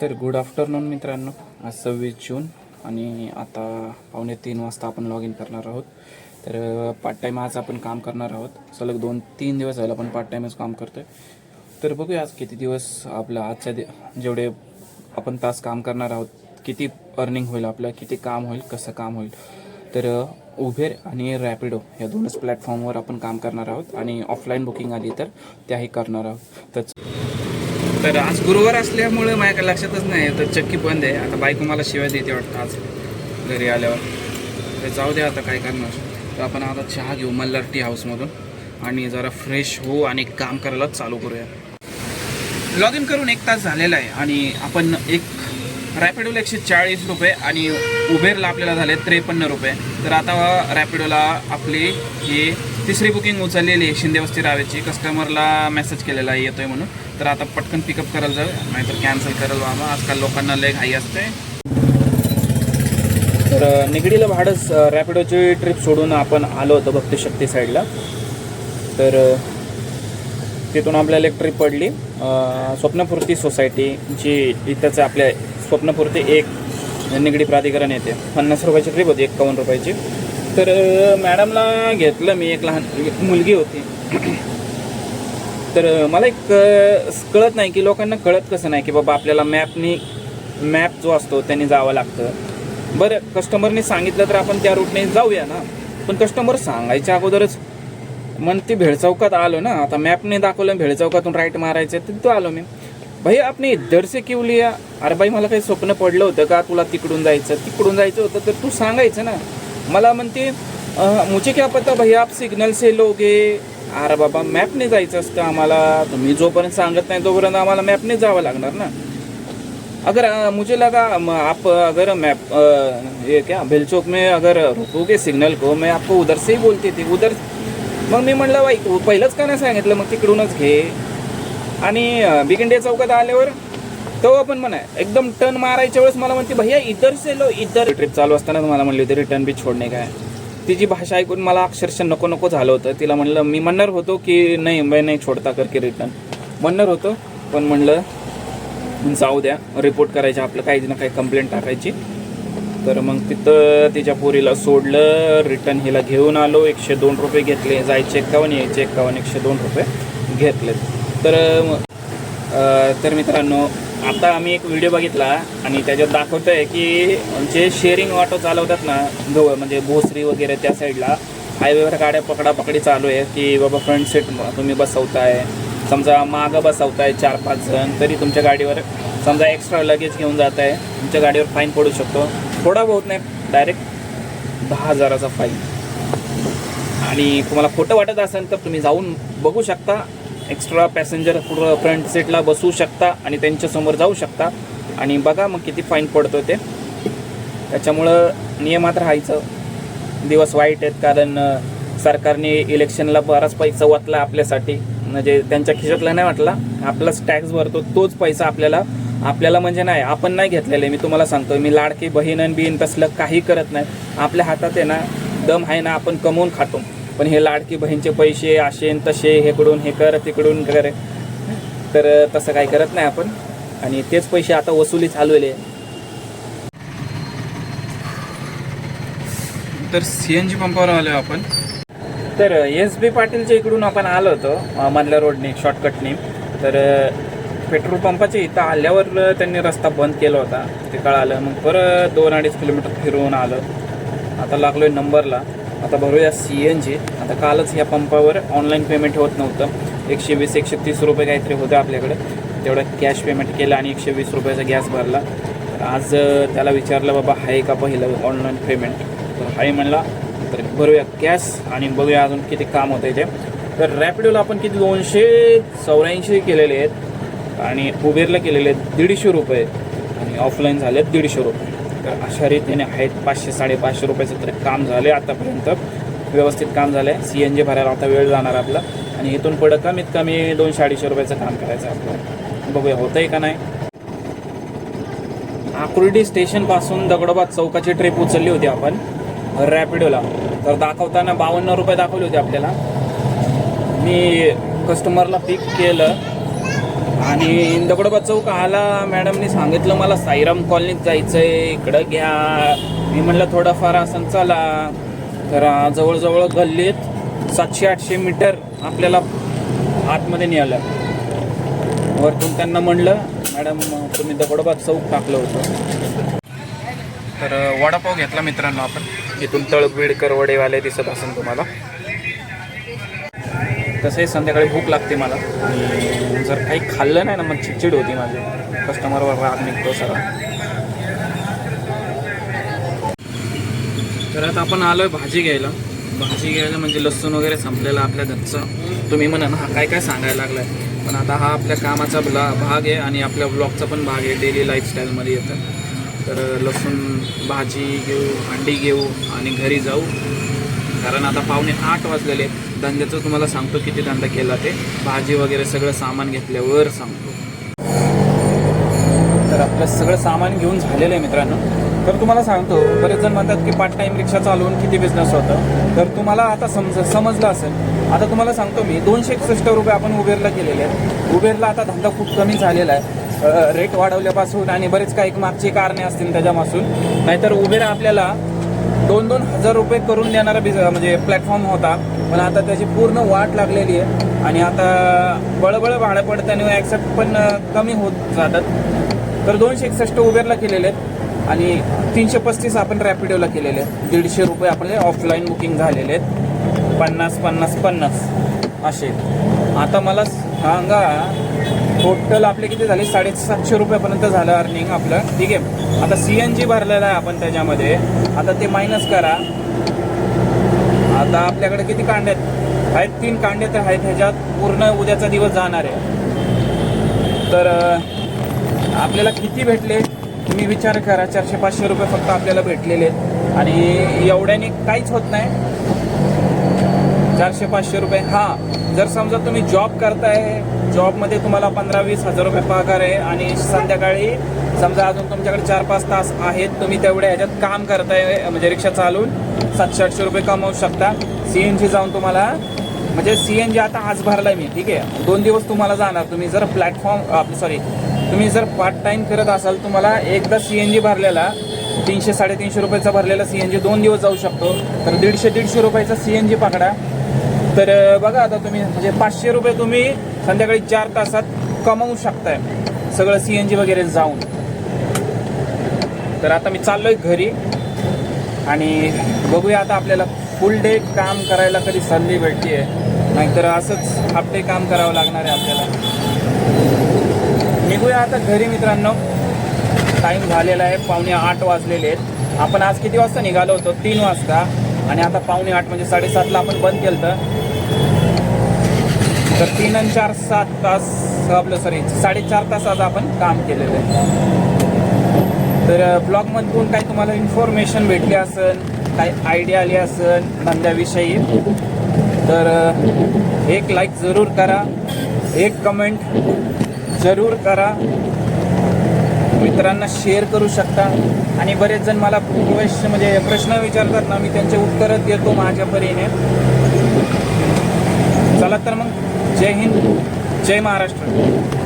तर good afternoon मित्रांनो. आज सव्वीस जून आणि आता पावणे तीन वाजता आपण लॉग इन करणार आहोत. तर पार्ट टाईम आज आपण काम करणार आहोत. सलग दोन तीन दिवस झालं आपण पार्ट टाईमच काम करतोय. तर बघूया आज किती दिवस आपलं आजच्या दि जेवढे आपण तास काम करणार आहोत किती अर्निंग होईल आपलं किती काम होईल कसं काम होईल. तर उबेर आणि रॅपिडो या दोनच प्लॅटफॉर्मवर आपण काम करणार आहोत. आणि ऑफलाईन बुकिंग आली तर त्याही करणार आहोत. तर तर आज गुरुवार असल्यामुळे माझ्या लक्षातच नाही तर चक्की बंद आहे. आता बायको मला शिवाय देते वाटतं आज. घरी आल्यावर. तर जाऊ दे आता काय करणार. तर आपण आता चहा घेऊ मल्हार टी हाऊसमधून आणि जरा फ्रेश होऊ आणि काम करायला चालू करूया. लॉग इन करून एक तास झालेला आहे. आणि आपण एक रॅपिडोला एकशे चाळीस रुपये आणि उबेरला आपल्याला झाले त्रेपन्न रुपये. तर आता रॅपिडोला आपली ही तिसरी बुकिंग उचललेली आहे. शिंदेवस्ती रावेची. कस्टमरला मेसेज केलेला आहे. येतोय म्हणून. तर आता पटकन पिकअप करायला जाऊ. नाहीतर कॅन्सल करायला बाबा. आजकाल लोकांना लय घाई असते. तर निगडीला भाडंच रॅपिडोची ट्रिप सोडून आपण आलो होतो भक्तिशक्ती साईडला तर तिथून आपल्याला एक ट्रिप पडली. स्वप्नपूर्ती सोसायटी जी इथंच आपल्या स्वप्नपूर्ती एक निगडी प्राधिकरण येते. पन्नास रुपयाची ट्रिप होती एक्कावन्न रुपयाची. तर मॅडमला घेतलं मी. एक लहान एक मुलगी होती. तर मला एक कळत नाही की लोकांना कळत कसं नाही की बाबा आपल्याला मॅपनी मॅप जो असतो त्याने जावं लागतं. बरं कस्टमरने सांगितलं तर आपण त्या रूटने जाऊया ना. पण कस्टमर सांगायच्या अगोदरच मग ती आलो ना आता मॅपने दाखवलं भेळचौकातून राईट मारायचं तिथं आलो मी. भाई आपने इधर से क्यू लिया? अरे भाई मला काही स्वप्न पडलं होतं का तुला तिकडून जायचं? तिकडून जायचं होतं तर तू सांगायचं ना. मला म्हणते मुझे क्या पता भैया आप सिग्नल से लोगे? अरे बाबा मॅपने जायचं असतं आम्हाला. तुम्ही जोपर्यंत सांगत नाही तोपर्यंत आम्हाला मॅपने जावं लागणार ना. अगर मुझे लगा आप अगर मैप ये क्या बेलचौक में अगर रुकोगे सिग्नल को मैं आपको उधर से ही बोलती थी उधर मग मी म्हणलं बाई पहिलंच का नाही सांगितलं? मग तिकडूनच घे. आणि बिगिंडे चौकात आल्यावर तो आपण म्हणा एकदम टर्न मारायच्या वेळेस मला म्हणते भैया इधर से लो इधर. ट्रिप चालू असताना मला म्हणली होती रिटर्न बी छोडणे काय? तिची भाषा ऐकून मला अक्षरशः नको नको झालं होतं. तिला म्हणलं मी म्हणणार होतो की नाही मैं नाही छोडता करके रिटर्न म्हणणार होतो पण म्हणलं जाऊ द्या रिपोर्ट करायचं आपलं काही ना काही कंप्लेंट टाकायची. तर मग तिथं तिच्या पोरीला सोडलं रिटर्न हिला घेऊन आलो एकशे दोन रुपये घेतले. जायचे एक्कावन्न यायचे एक्कावन्न एकशे दोन रुपये घेतले तर तर मित्रांनो आता आम्ही एक व्हिडिओ बघितला आणि त्याच्यात दाखवतं आहे की जे शेअरिंग ऑटो चालवतात ना जवळ म्हणजे भोसरी वगैरे त्या साईडला हायवेवर गाड्या पकडापकडी चालू आहे की बाबा फ्रंट सीट तुम्ही बसवताय. समजा मागं बसवताय चार पाच जण तरी तुमच्या गाडीवर समजा एक्स्ट्रा लगेज घेऊन जात आहे तुमच्या गाडीवर फाईन पडू शकतो. थोडा बहुत नाही डायरेक्ट दहा हजाराचा फाईन आणि तुम्हाला खोटं वाटत असेल तर तुम्ही जाऊन बघू शकता. एक्स्ट्रा पॅसेंजर पुढं फ्रंट सीटला बसू शकता आणि त्यांच्यासमोर जाऊ शकता. आणि बघा मग किती फाईन पडतो ते. त्याच्यामुळं नियमात राहायचं. दिवस वाईट आहेत कारण सरकारने इलेक्शनला बराच पैसा वाटला आपल्यासाठी. म्हणजे त्यांच्या खिशातला नाही वाटला. आपलाच टॅक्स भरतो तोच पैसा आपल्याला आपल्याला म्हणजे नाही आपण नाही घेतलेले. मी तुम्हाला सांगतो मी लाडकी बहीण आणि बिहीण तसलं काही करत नाही. आपल्या हातात आहे ना दम आहे ना आपण कमवून खातो. पण हे लाडकी बहीणचे पैसे असे न तसे हेकडून हे कर तिकडून कर. तर तसं काही करत नाही आपण. आणि तेच पैसे आता वसुली चालवले. तर सी एन जी पंपावर आलो आपण. तर एस बी पाटीलच्या इकडून आपण आलो होतो मधल्या रोडने शॉर्टकटने तर पेट्रोल पंपाच्या इथं आल्यावर त्यांनी रस्ता बंद केला होता. ते कळालं. मग परत दोन अडीच किलोमीटर फिरून आलं. आता लागलो आहे नंबरला. आता भरूया सी एन जी आता कालच ह्या पंपावर ऑनलाईन पेमेंट होत नव्हतं. एकशे वीस एकशे तीस रुपये काहीतरी होतं आपल्याकडे. तेवढं कॅश पेमेंट केलं आणि एकशे वीस रुपयाचा गॅस भरला. तर आज त्याला विचारलं बाबा आहे का पहिलं ऑनलाईन पेमेंट तर हाय म्हणला तर भरूया कॅश आणि बघूया अजून किती काम होतं ते. तर रॅपिडोला आपण किती दोनशे चौऱ्याऐंशी केलेले आहेत आणि उबेरला केलेले आहेत दीडशे रुपये. आणि ऑफलाईन झाले आहेत दीडशे रुपये. तर अशा रीतीने आहेत. पाचशे साडेपाचशे रुपयाचं तरी काम झाले आतापर्यंत. व्यवस्थित काम झालं आहे सी एन जी भरायला आता वेळ जाणार आपला. आणि इथून पुढं कमीत कमी दोनशे अडीचशे रुपयाचं काम करायचं आपलं. बघूया होतंय का नाही? आकुर्डी स्टेशनपासून दगडोबाद चौकाची ट्रिप उचलली होती आपण. रॅपिडोला तर दाखवताना बावन्न रुपये दाखवले होते आपल्याला. मी कस्टमरला पिक केलं. आणि दगडोबा चौक आला मॅडमनी सांगितलं मला साईराम कॉलनीत जायचं आहे इकडं घ्या. मी म्हणलं थोडंफार असं चला. तर जवळजवळ गल्लीत सातशे आठशे मीटर आपल्याला आतमध्ये नेलं वरतून त्यांना म्हणलं मॅडम तुम्ही दगडोबा चौक टाकलं होतं. तर वडापाव घेतला मित्रांनो आपण. इथून तळबीडकर वडेवाले दिसत असेल तुम्हाला. तसंही संध्याकाळी भूक लागते मला. आणि जर काही खाल्लं नाही ना मग चिडचिड होती माझी. कस्टमरवर राग निघतो सगळा. तर आता आपण आलोय भाजी घ्यायला. भाजी घ्यायला म्हणजे लसूण वगैरे संपलेला आपल्या घरचं. तुम्ही म्हणा ना हा काय काय सांगायला लागलाय. पण आता हा आपल्या कामाचा ब्ला भाग आहे आणि आपल्या ब्लॉगचा पण भाग आहे. डेली लाईफस्टाईलमध्ये येतं. तर लसूण भाजी घेऊ अंडी घेऊ आणि घरी जाऊ. कारण आता पावणे आठ वाजलेले आहेत. धंद्याचं तुम्हाला सांगतो किती धंदा केला ते. भाजी वगैरे सगळं सामान घेतल्यावर सांगतो. तर आपलं सगळं सामान घेऊन झालेलं आहे मित्रांनो. तर तुम्हाला सांगतो बरेच जण म्हणतात की पार्ट टाइम रिक्षा चालवून किती बिझनेस होतं. तर तुम्हाला आता समज समजलं असेल. आता तुम्हाला सांगतो मी दोनशे एकसष्ट रुपये आपण उबेरला केलेले आहेत. उबेरला आता धंदा खूप कमी झालेला आहे. रेट वाढवल्यापासून आणि बरेच काही मागची कारणे असतील त्याच्यापासून. नाहीतर उबेर आपल्याला दोन दोन हजार रुपये करून देणारा बिझ म्हणजे प्लॅटफॉर्म होता. पण आता त्याची पूर्ण वाट लागलेली आहे. आणि आता बळबळ भाडं पडतं आणि ॲक्सेप्ट पण कमी होत जातात. तर दोनशे एकसष्ट उबेरला केलेले आहेत. आणि तीनशे पस्तीस आपण रॅपिडोला केलेले आहेत. दीडशे रुपये आपले ऑफलाईन बुकिंग झालेले आहेत. पन्नास पन्नास पन्नास असे आता मला सांगा टोटल आपले किती झाले? साडेसातशे रुपयापर्यंत झालं अर्निंग आपलं. ठीक आहे? आता सी एन जी भरलेलं आहे आपण त्याच्यामध्ये. आता ते मायनस करा. आता आपल्याकडे किती कांडे आहेत? आहेत तीन कांडे तर आहेत ह्याच्यात. पूर्ण उद्याचा दिवस जाणार आहे. तर आपल्याला किती भेटले? तुम्ही विचार करा. चारशे पाचशे रुपये फक्त आपल्याला भेटलेले आहेत. आणि एवढ्याने काहीच होत नाही. चारशे पाचशे रुपये. हां जर समजा तुम्ही जॉब करताय जॉबमध्ये तुम्हाला पंधरा वीस हजार रुपये पगार आहे आणि संध्याकाळी समजा अजून तुमच्याकडे चार पाच तास आहेत तुम्ही तेवढ्या ह्याच्यात काम करताय म्हणजे रिक्षा चालवून सातशे आठशे रुपये कमवू शकता. सी एन जी जाऊन तुम्हाला म्हणजे सी एन जी आता आज भरलाय मी ठीक आहे? दोन दिवस तुम्हाला जाणार. तुम्ही जर प्लॅटफॉर्म सॉरी तुम्ही जर पार्ट टाईम करत असाल तुम्हाला एकदा सी एन जी भरलेला तीनशे साडेतीनशे रुपयाचा भरलेला सी एन जी दोन दिवस जाऊ शकतो. तर दीडशे दीडशे रुपयाचा सी एन जी पकडा. तर बघा आता तुम्ही म्हणजे पाचशे रुपये तुम्ही संध्याकाळी चार तासात कमावू शकताय. सगळं सी एन जी वगैरे जाऊन. तर आता मी चाललोय घरी. आणि बघूया आता आपल्याला फुल डे काम करायला कधी संधी भेटते नाहीतर असंच हाफ डे काम करावं लागणार आहे आपल्याला. निघूया आता घरी मित्रांनो. टाईम झालेला आहे पावणे आठ वाजलेले आहेत. आपण आज किती वाजता निघालो होतो? तीन वाजता. आणि आता पावणे आठ म्हणजे साडेसातला आपण बंद केलं तर तीन आणि चार सात तास आपलं सॉरी साडेचार तास आज आपण काम केलेलं आहे. तर ब्लॉगमधून काही तुम्हाला इन्फॉर्मेशन भेटली असेल काही आयडिया आली असेल धंद्याविषयी तर एक लाईक जरूर करा एक कमेंट जरूर करा. मित्रांना शेअर करू शकता. आणि बरेच जण मला क्वेश्चन म्हणजे प्रश्न विचारतात ना मी त्यांचे उत्तरच देतो माझ्या परीने. चला तर मग जय हिंद जय महाराष्ट्र.